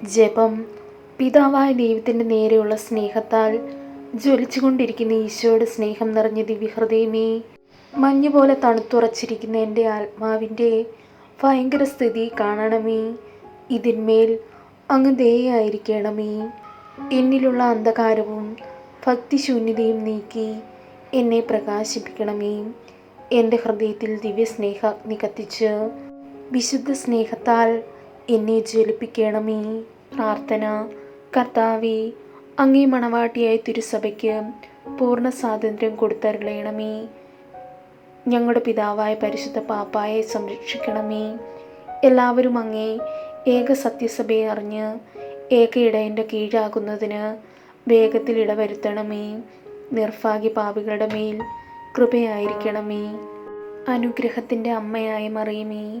ജപം പിതാവായ ദൈവത്തിന്റെ നേരെയുള്ള സ്നേഹത്താൽ ജ്വലിച്ചുകൊണ്ടിരിക്കുന്ന ഈശോയുടെ സ്നേഹം നിറഞ്ഞ ദിവ്യഹൃദയമേ മഞ്ഞുപോലെ തണുത്തുറച്ചിരിക്കുന്ന എന്റെ ആത്മാവിന്റെ ഭയങ്കര സ്ഥിതി കാണണമേ. ഇതിന്മേൽ അങ്ങ് ദയായിരിക്കണമേ എന്നിലുള്ള അന്ധകാരവും ഭക്തിശൂന്യതയും നീക്കി എന്നെ പ്രകാശിപ്പിക്കണമേ. എന്റെ ഹൃദയത്തിൽ ദിവ്യസ്നേഹാഗ്നി കത്തിച്ച് വിശുദ്ധ സ്നേഹത്താൽ എന്നെ ജ്വലിപ്പിക്കണമേ പ്രാർത്ഥന. കർത്താവെ അങ്ങേ മണവാട്ടിയായ തിരുസഭയ്ക്ക് പൂർണ സ്വാതന്ത്ര്യം കൊടുത്തരുളയണമേ ഞങ്ങളുടെ പിതാവായ പരിശുദ്ധ പാപ്പായെ സംരക്ഷിക്കണമേ. എല്ലാവരും അങ്ങേ ഏക സത്യസഭയെ അറിഞ്ഞ് ഏക ഇടയന്റെ കീഴാകുന്നതിന് വേഗത്തിൽ ഇടവരുത്തണമേ. നിർഭാഗ്യ പാപികളുടെ മേൽ കൃപയായിരിക്കണമേ. അനുഗ്രഹത്തിന്റെ അമ്മയായ മറിയമേ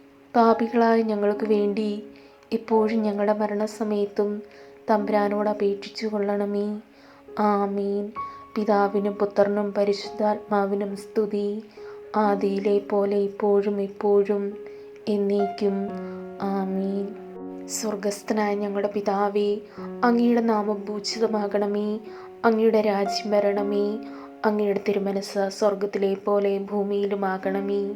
പാപികളായ ഞങ്ങൾക്ക് വേണ്ടി ഇപ്പോഴും ഞങ്ങളുടെ മരണസമയത്തും തമ്പുരാനോട് അപേക്ഷിച്ചു കൊള്ളണമേ. ആമീൻ. പിതാവിനും പുത്രനും പരിശുദ്ധാത്മാവിനും സ്തുതി. ആദിയിലെ പോലെ ഇപ്പോഴും ഇപ്പോഴും എന്നേക്കും. ആമീൻ. സ്വർഗസ്ഥനായ ഞങ്ങളുടെ പിതാവേ അങ്ങയുടെ നാമം ഭൂഷിതമാകണമേ. അങ്ങയുടെ രാജ്യം വരണമേ. അങ്ങയുടെ തിരുമനസ് സ്വർഗത്തിലെ പോലെ ഭൂമിയിലുമാകണമേ.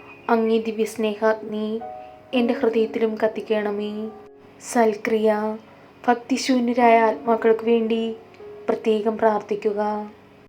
അങ്ങേ ദിവ്യസ്നേഹാഗ്നി എന്റെ ഹൃദയത്തിലും കത്തിക്കണമേ. സൽക്രിയ ഭക്തിശൂന്യരായ ആത്മാക്കൾക്ക് വേണ്ടി പ്രത്യേകം പ്രാർത്ഥിക്കുക.